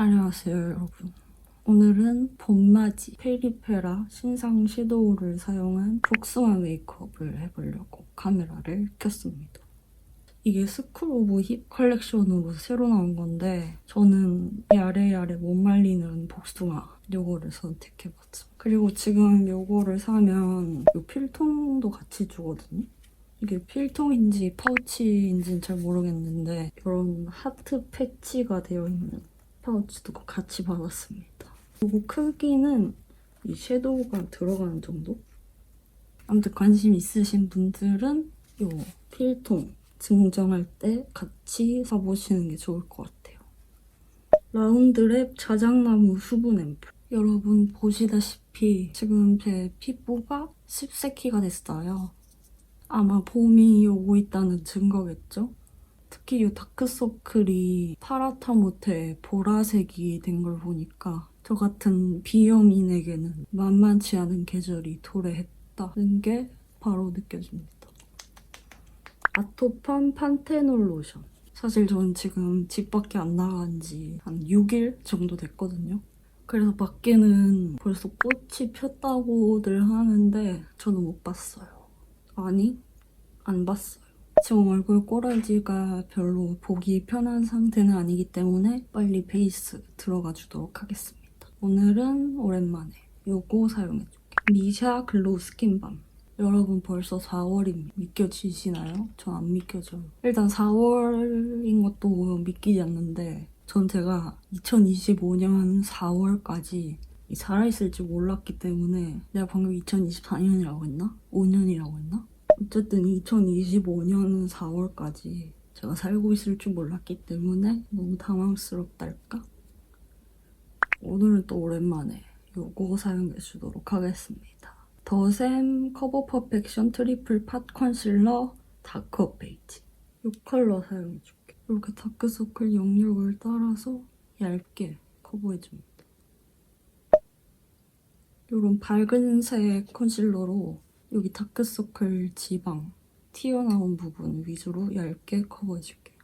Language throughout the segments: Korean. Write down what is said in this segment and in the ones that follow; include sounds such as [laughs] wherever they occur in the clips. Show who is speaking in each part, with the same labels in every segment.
Speaker 1: 안녕하세요 여러분. 오늘은 봄맞이 페리페라 신상 섀도우를 사용한 복숭아 메이크업을 해보려고 카메라를 켰습니다. 이게 스쿨 오브 힙 컬렉션으로 새로 나온 건데 저는 야래야래 못 말리는 복숭아 요거를 선택해봤죠 그리고 지금 요거를 사면 요 필통도 같이 주거든요. 이게 필통인지 파우치인지는 잘 모르겠는데 이런 하트 패치가 되어 있는 파우치도 같이 받았습니다. 그리고 크기는 이 섀도우가 들어가는 정도? 아무튼 관심 있으신 분들은 이 필통 증정할 때 같이 사보시는 게 좋을 것 같아요. 라운드랩 자작나무 수분 앰플 여러분 보시다시피 지금 제 피부가 10세키가 됐어요. 아마 봄이 오고 있다는 증거겠죠? 특히 이 다크서클이 파랗다 못해 보라색이 된 걸 보니까 저 같은 비염인에게는 만만치 않은 계절이 도래했다는 게 바로 느껴집니다. 아토팜 판테놀 로션. 사실 저는 지금 집 밖에 안 나간 지 한 6일 정도 됐거든요. 그래서 밖에는 벌써 꽃이 폈다고들 하는데 저는 못 봤어요. 아니, 안 봤어요. 지금 얼굴 꼬라지가 별로 보기 편한 상태는 아니기 때문에 빨리 베이스 들어가 주도록 하겠습니다. 오늘은 오랜만에 요거 사용해줄게. 미샤 글로우 스킨밤. 여러분 벌써 4월이 믿겨지시나요? 전 안 믿겨져요. 일단 4월인 것도 믿기지 않는데 전 제가 2025년 4월까지 살아있을지 몰랐기 때문에 내가 방금 2024년이라고 했나? 5년이라고 했나? 어쨌든 2025년 4월까지 제가 살고 있을 줄 몰랐기 때문에 너무 당황스럽달까? 오늘은 또 오랜만에 요거 사용해 주도록 하겠습니다. 더샘 커버 퍼펙션 트리플 팟 컨실러 다크 업베이지 이 컬러 사용해 줄게. 이렇게 다크서클 영역을 따라서 얇게 커버해 줍니다. 이런 밝은 색 컨실러로 여기 다크서클 지방 튀어나온 부분 위주로 얇게 커버해줄게요.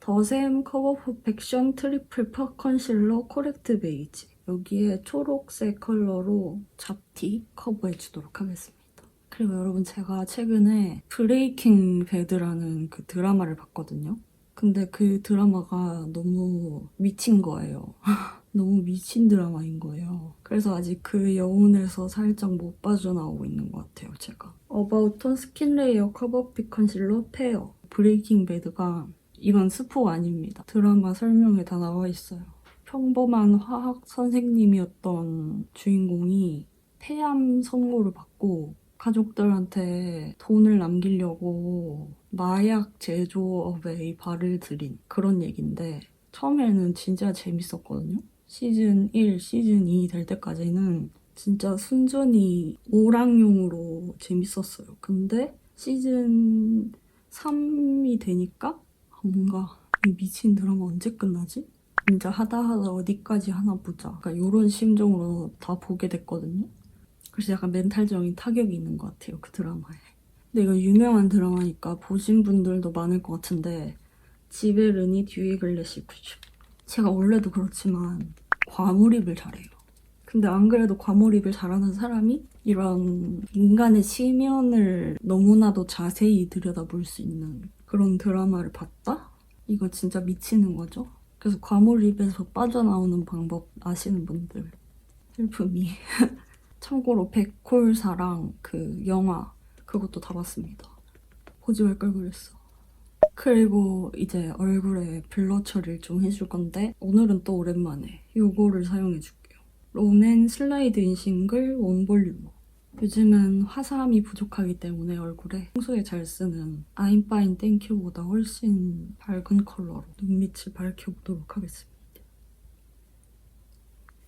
Speaker 1: 더샘 커버 퍼펙션 트리플 파 컨실러 코렉트 베이지 여기에 초록색 컬러로 잡티 커버해주도록 하겠습니다. 그리고 여러분 제가 최근에 브레이킹 배드라는 그 드라마를 봤거든요. 근데 그 드라마가 너무 미친 거예요. [laughs] 너무 미친 드라마인 거예요. 그래서 아직 그 여운에서 살짝 못 빠져나오고 있는 것 같아요, 제가. 어바웃톤 스킨 레이어 커버핏 컨실러 페어 브레이킹 배드가 이건 스포 아닙니다. 드라마 설명에 다 나와 있어요. 평범한 화학 선생님이었던 주인공이 폐암 선고를 받고 가족들한테 돈을 남기려고 마약 제조업에 발을 들인 그런 얘기인데 처음에는 진짜 재밌었거든요. 시즌 1, 시즌 2 될 때까지는 진짜 순전히 오락용으로 재밌었어요. 근데 시즌 3이 되니까 뭔가 이 미친 드라마 언제 끝나지? 진짜 하다 하다 어디까지 하나 보자. 그러니까 이런 심정으로 다 보게 됐거든요. 그래서 약간 멘탈적인 타격이 있는 것 같아요, 그 드라마에. 근데 이거 유명한 드라마니까 보신 분들도 많을 것 같은데 지베르니 듀이 글래시 큐즈. 제가 원래도 그렇지만 과몰입을 잘해요. 근데 안 그래도 과몰입을 잘하는 사람이 이런 인간의 치면을 너무나도 자세히 들여다볼 수 있는 그런 드라마를 봤다? 이거 진짜 미치는 거죠? 그래서 과몰입에서 빠져나오는 방법 아시는 분들 슬픔이 [laughs] 참고로 백골사랑 그 영화 그것도 다 봤습니다. 보지 말 걸 그랬어. 그리고 이제 얼굴에 블러 처리를 좀 해줄 건데 오늘은 또 오랜만에 요거를 사용해줄게요. 롬앤 슬라이드 인싱글 원 볼륨머 요즘은 화사함이 부족하기 때문에 얼굴에 평소에 잘 쓰는 아임파인 땡큐보다 훨씬 밝은 컬러로 눈밑을 밝혀보도록 하겠습니다.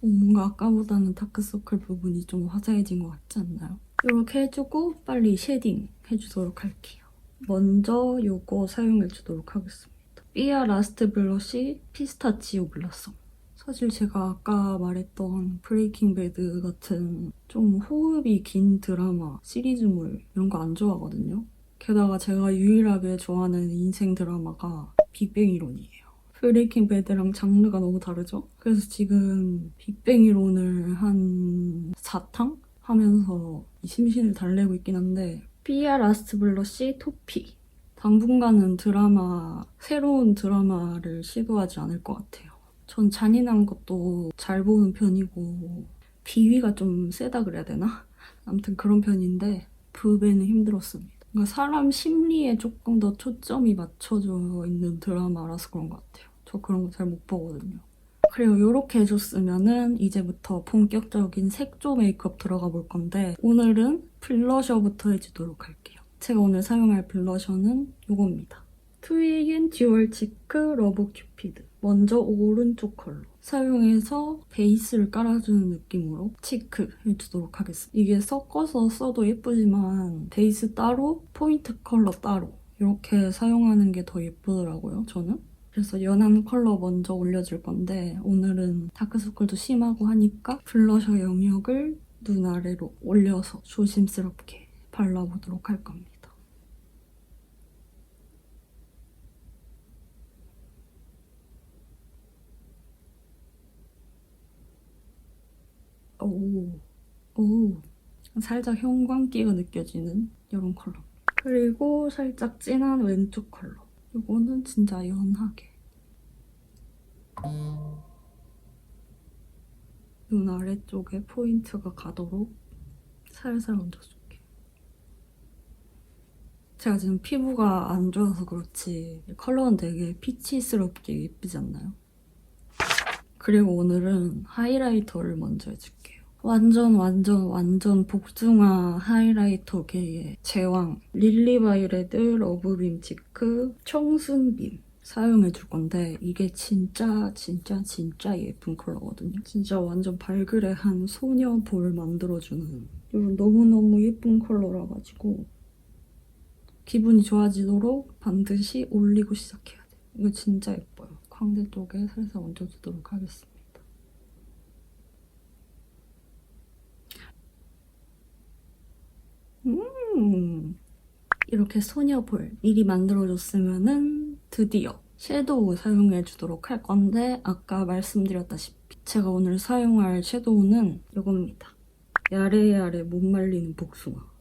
Speaker 1: 오, 뭔가 아까보다는 다크서클 부분이 좀 화사해진 것 같지 않나요? 이렇게 해주고 빨리 쉐딩 해주도록 할게요. 먼저 요거 사용해 주도록 하겠습니다. 삐아 라스트 블러쉬 피스타치오 블라썸. 사실 제가 아까 말했던 브레이킹 배드 같은 좀 호흡이 긴 드라마, 시리즈물 이런 거 안 좋아하거든요. 게다가 제가 유일하게 좋아하는 인생 드라마가 빅뱅 이론이에요. 브레이킹 배드랑 장르가 너무 다르죠? 그래서 지금 빅뱅 이론을 한 4탕 하면서 이 심신을 달래고 있긴 한데 삐아 라스트 블러시 토피 당분간은 드라마 새로운 드라마를 시도하지 않을 것 같아요. 전 잔인한 것도 잘 보는 편이고 비위가 좀 세다 그래야 되나? 아무튼 그런 편인데 부배는 힘들었습니다. 그러니까 사람 심리에 조금 더 초점이 맞춰져 있는 드라마라서 그런 것 같아요. 저 그런 거 잘 못 보거든요. 그리고 이렇게 해줬으면은 이제부터 본격적인 색조 메이크업 들어가 볼 건데 오늘은 블러셔부터 해주도록 할게요. 제가 오늘 사용할 블러셔는 이겁니다. 트위겐 듀얼 치크 러브 큐피드. 먼저 오른쪽 컬러 사용해서 베이스를 깔아주는 느낌으로 치크 해주도록 하겠습니다. 이게 섞어서 써도 예쁘지만 베이스 따로 포인트 컬러 따로 이렇게 사용하는 게 더 예쁘더라고요, 저는. 그래서 연한 컬러 먼저 올려줄 건데 오늘은 다크서클도 심하고 하니까 블러셔 영역을 눈 아래로 올려서 조심스럽게 발라보도록 할 겁니다. 오, 오, 살짝 형광기가 느껴지는 이런 컬러. 그리고 살짝 진한 왼쪽 컬러. 이거는 진짜 연하게. 눈 아래쪽에 포인트가 가도록 살살 얹어줄게. 제가 지금 피부가 안 좋아서 그렇지 컬러는 되게 피치스럽게 예쁘지 않나요? 그리고 오늘은 하이라이터를 먼저 해줄게요. 완전 완전 완전 복숭아 하이라이터계의 제왕 릴리바이레드 러브빔 치크 청순빔 사용해 줄 건데 이게 진짜 진짜 진짜 예쁜 컬러거든요. 진짜 완전 발그레한 소녀 볼 만들어주는 너무너무 예쁜 컬러라 가지고 기분이 좋아지도록 반드시 올리고 시작해야 돼요. 이거 진짜 예뻐요. 광대 쪽에 살살 얹어주도록 하겠습니다. 음, 이렇게 소녀볼 미리 만들어줬으면은 드디어 섀도우 사용해 주도록 할 건데 아까 말씀드렸다시피 제가 오늘 사용할 섀도우는 이겁니다. 야래야래 못 말리는 복숭아.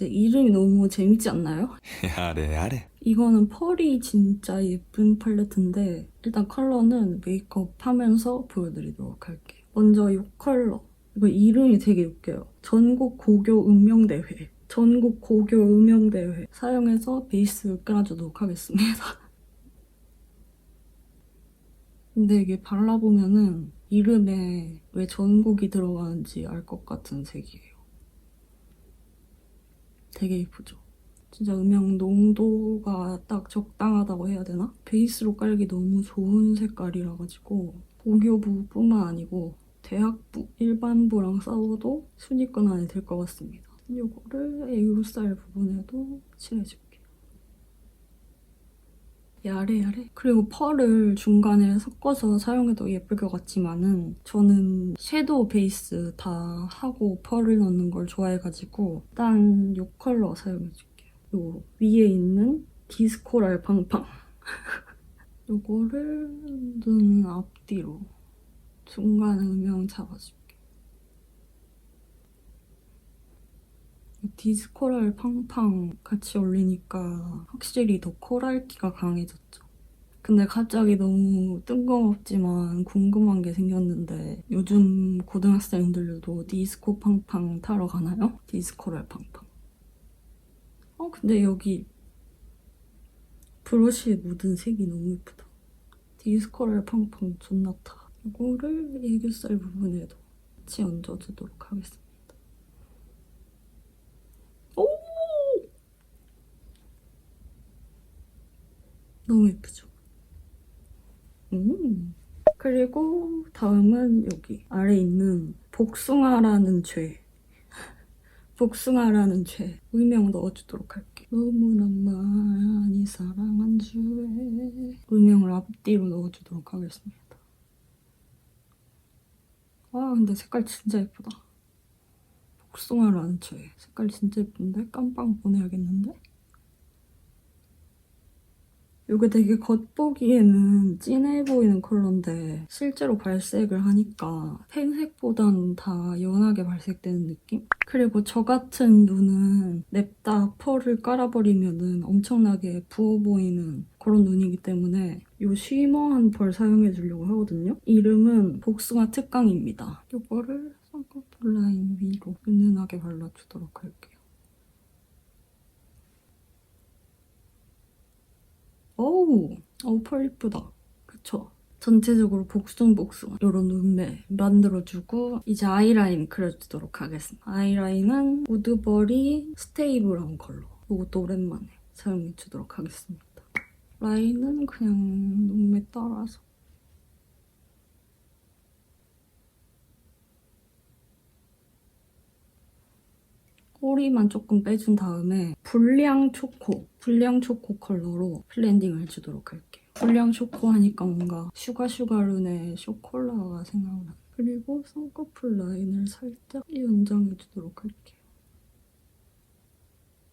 Speaker 1: 이름이 너무 재밌지 않나요? [laughs]
Speaker 2: 야래
Speaker 1: 이거는 펄이 진짜 예쁜 팔레트인데 일단 컬러는 메이크업 하면서 보여드리도록 할게요. 먼저 이 컬러. 이거 이름이 되게 웃겨요. 전국 고교 음영대회. 전국 고교 음영대회. 사용해서 베이스 깔아주도록 하겠습니다. [laughs] 근데 이게 발라보면은 이름에 왜 전국이 들어가는지 알 것 같은 색이에요. 되게 예쁘죠? 진짜 음영 농도가 딱 적당하다고 해야 되나? 베이스로 깔기 너무 좋은 색깔이라 가지고 고교부뿐만 아니고 대학부, 일반부랑 싸워도 순위권 안에 들 것 같습니다. 이거를 애교살 부분에도 칠해줄게요. 야래야래. 그리고 펄을 중간에 섞어서 사용해도 예쁠 것 같지만은 저는 섀도우 베이스 다 하고 펄을 넣는 걸 좋아해가지고 일단 이 컬러 사용해줄게요. 요 위에 있는 디스코랄 팡팡. [laughs] 요거를 눈 앞뒤로 중간 음영 잡아줄게. 디스코랄 팡팡 같이 올리니까 확실히 더 코랄기가 강해졌죠. 근데 갑자기 너무 뜬금없지만 궁금한 게 생겼는데 요즘 고등학생들도 디스코 팡팡 타러 가나요? 디스코랄 팡팡. 어 근데 여기 브러쉬에 묻은 색이 너무 예쁘다. 디스코랄 팡팡 존나 타. 이거를 애교살 부분에도 같이 얹어주도록 하겠습니다. 오! 너무 예쁘죠? 음. 그리고 다음은 여기 아래 있는 복숭아라는 죄. [laughs] 복숭아라는 죄. 의명 넣어주도록 할게. 너무나 많이 사랑한 죄. 의명을 앞뒤로 넣어주도록 하겠습니다. 와, 근데 색깔 진짜 예쁘다. 복숭아라는 죄. 색깔 진짜 예쁜데? 깜빵 보내야겠는데? 이게 되게 겉보기에는 진해 보이는 컬러인데 실제로 발색을 하니까 펜색보단 다 연하게 발색되는 느낌? 그리고 저 같은 눈은 냅다 펄을 깔아버리면 엄청나게 부어 보이는 그런 눈이기 때문에 이 쉬머한 펄 사용해주려고 하거든요. 이름은 복숭아 특강입니다. 이거를 쌍꺼풀 라인 위로 은은하게 발라주도록 할게요. 어우, 어우 펄 이쁘다. 그쵸? 전체적으로 복숭복숭 이런 눈매 만들어주고 이제 아이라인 그려주도록 하겠습니다. 아이라인은 우드버리 스테이 브라운 컬러. 이것도 오랜만에 사용해주도록 하겠습니다. 라인은 그냥 눈매 따라서 꼬리만 조금 빼준 다음에 불량 초코, 불량 초코 컬러로 블렌딩을 해주도록 할게요. 불량 초코 하니까 뭔가 슈가슈가룬의 쇼콜라가 생각나. 그리고 쌍꺼풀 라인을 살짝 연장해주도록 할게요.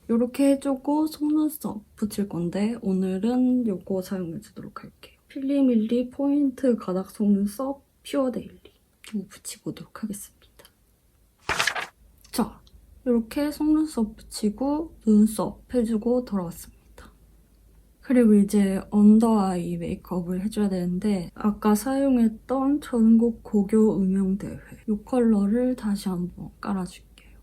Speaker 1: 이렇게 해주고 속눈썹 붙일 건데 오늘은 이거 사용해주도록 할게요. 필리밀리 포인트 가닥 속눈썹 퓨어 데일리 붙이보도록 하겠습니다. 자, 이렇게 속눈썹 붙이고 눈썹 해주고 돌아왔습니다. 그리고 이제 언더아이 메이크업을 해줘야 되는데 아까 사용했던 전국 고교 음영대회 이 컬러를 다시 한번 깔아줄게요.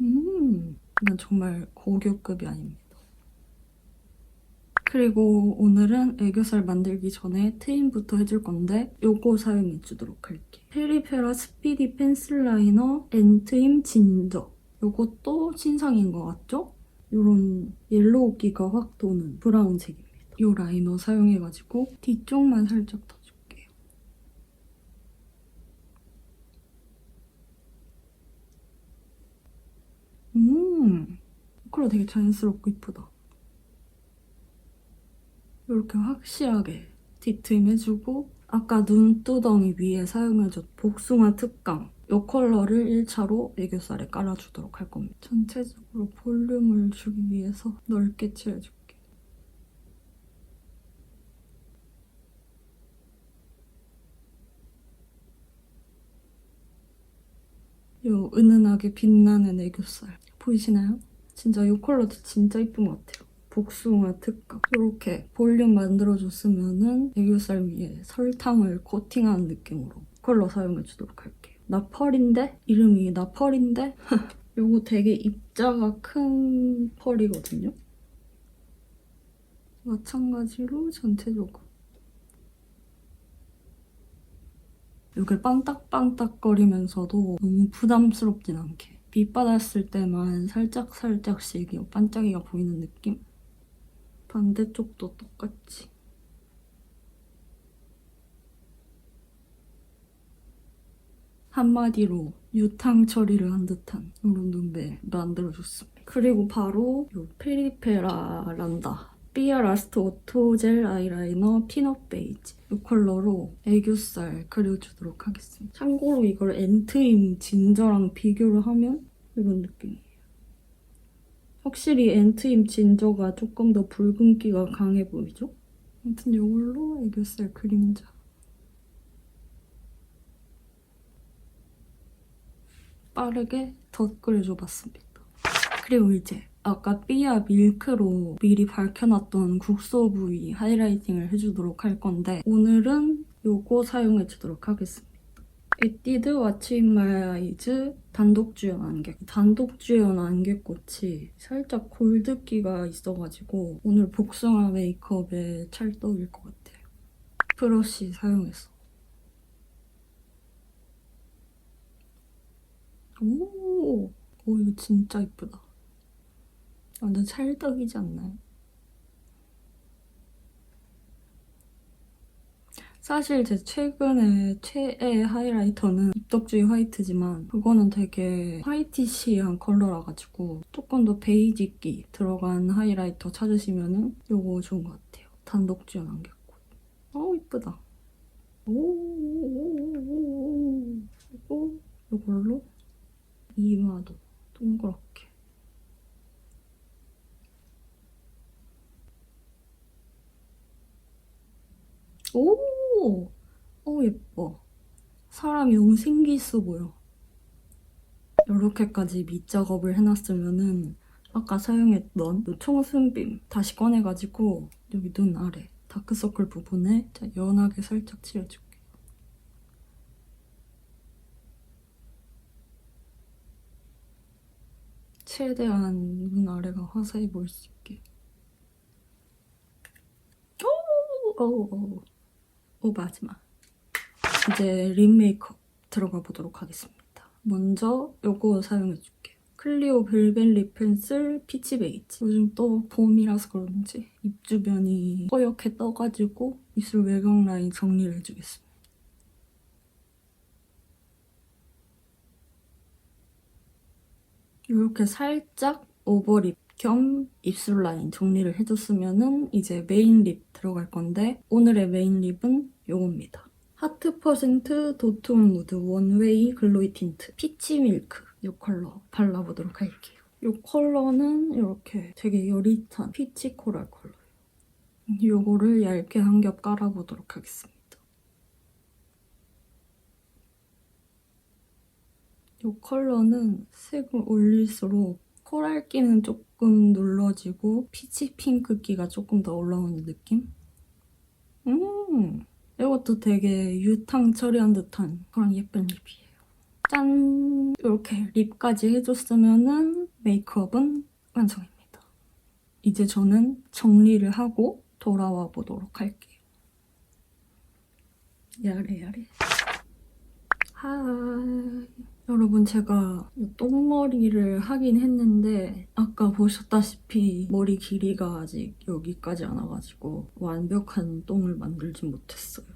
Speaker 1: 음, 이건 정말 고교급이 아닙니다. 그리고 오늘은 애교살 만들기 전에 트임부터 해줄 건데 요거 사용해주도록 할게. 페리페라 스피디 펜슬 라이너 엔트임 진저. 요것도 신상인 것 같죠? 요런 옐로우기가 확 도는 브라운색입니다. 요 라이너 사용해가지고 뒤쪽만 살짝 터줄게요. 음, 컬러 되게 자연스럽고 이쁘다. 이렇게 확실하게 뒤트임 해주고 아까 눈두덩이 위에 사용해줬 복숭아 특강 이 컬러를 1차로 애교살에 깔아주도록 할 겁니다. 전체적으로 볼륨을 주기 위해서 넓게 칠해줄게. 이 은은하게 빛나는 애교살 보이시나요? 진짜 이 컬러도 진짜 이쁜 것 같아요. 복숭아 특강 이렇게 볼륨 만들어줬으면은 애교살 위에 설탕을 코팅한 느낌으로 컬러 사용해주도록 할게요. 나펄인데? 이름이 나펄인데? [laughs] 이거 되게 입자가 큰 펄이거든요. 마찬가지로 전체적으로 이게 반딱반딱거리면서도 너무 부담스럽진 않게 빛 받았을 때만 살짝살짝씩 이 반짝이가 보이는 느낌? 반대쪽도 똑같이. 한마디로 유탕 처리를 한 듯한 이런 눈매 만들어줬습니다. 그리고 바로 이 페리페라 란다 삐아 라스트 오토젤 아이라이너 피넛 베이지 이 컬러로 애교살 그려주도록 하겠습니다. 참고로 이걸 엔트임 진저랑 비교를 하면 이런 느낌이에요. 확실히 엔트임 진저가 조금 더 붉은기가 강해 보이죠? 아무튼 이걸로 애교살 그림자. 빠르게 덧그려줘봤습니다. 그리고 이제 아까 삐아 밀크로 미리 밝혀놨던 국소 부위 하이라이팅을 해주도록 할 건데 오늘은 요거 사용해주도록 하겠습니다. 에뛰드 왓츠 인 마이 아이즈 단독 주연 안개 단독 주연 안개꽃이 살짝 골드기가 있어가지고 오늘 복숭아 메이크업에 찰떡일 것 같아요. 브러쉬 사용했어. 오, 오 이거 진짜 이쁘다. 완전 찰떡이지 않나요? 사실 제 최근에 최애 하이라이터는 입덕주의 화이트지만 그거는 되게 화이티시한 컬러라 가지고 조금 더 베이지기 들어간 하이라이터 찾으시면은 이거 좋은 것 같아요. 단독주연 안개꽃. 어우 이쁘다. 오, 그리고 이걸로 이마도 동그랗게. 오! 오, 예뻐. 사람이 너무 생기 있어 보여. 이렇게까지 밑작업을 해놨으면은 아까 사용했던 이 청순빔 다시 꺼내가지고 여기 눈 아래 다크서클 부분에 자, 연하게 살짝 칠해줄게. 최대한 눈 아래가 화사해 보일 수 있게. 오, 오, 오, 오 마지막. 이제 립 메이크업 들어가 보도록 하겠습니다. 먼저 요거 사용해줄게요. 클리오 벨벳 립 펜슬 피치 베이지. 요즘 또 봄이라서 그런지 입 주변이 뽀얗게 떠가지고 입술 외곽 라인 정리를 해주겠습니다. 이렇게 살짝 오버립 겸 입술 라인 정리를 해줬으면은 이제 메인 립 들어갈 건데 오늘의 메인 립은 요겁니다. 하트 퍼센트 도트온 무드 원웨이 글로이 틴트 피치 밀크 이 컬러 발라보도록 할게요. 이 컬러는 이렇게 되게 여릿한 피치 코랄 컬러예요. 요거를 얇게 한 겹 깔아보도록 하겠습니다. 이 컬러는 색을 올릴수록 코랄기는 조금 눌러지고 피치 핑크기가 조금 더 올라오는 느낌? 음, 이것도 되게 유탕 처리한 듯한 그런 예쁜 립이에요. 짠! 이렇게 립까지 해줬으면은 메이크업은 완성입니다. 이제 저는 정리를 하고 돌아와 보도록 할게요. 야래 야래. 하이. 여러분 제가 이 똥머리를 하긴 했는데 아까 보셨다시피 머리 길이가 아직 여기까지 안 와가지고 완벽한 똥을 만들지 못했어요.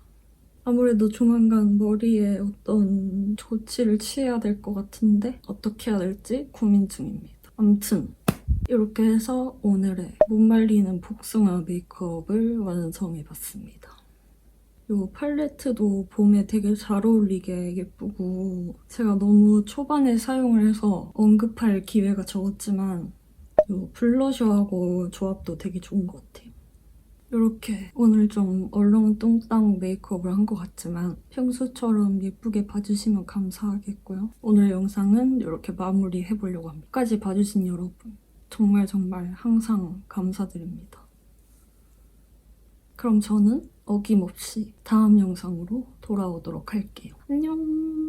Speaker 1: 아무래도 조만간 머리에 어떤 조치를 취해야 될 것 같은데 어떻게 해야 될지 고민 중입니다. 암튼 이렇게 해서 오늘의 못 말리는 복숭아 메이크업을 완성해봤습니다. 이 팔레트도 봄에 되게 잘 어울리게 예쁘고 제가 너무 초반에 사용을 해서 언급할 기회가 적었지만 이 블러셔하고 조합도 되게 좋은 것 같아요. 이렇게 오늘 좀 얼렁뚱땅 메이크업을 한 것 같지만 평소처럼 예쁘게 봐주시면 감사하겠고요. 오늘 영상은 이렇게 마무리 해보려고 합니다. 끝까지 봐주신 여러분 정말 정말 항상 감사드립니다. 그럼 저는 어김없이 다음 영상으로 돌아오도록 할게요. 안녕!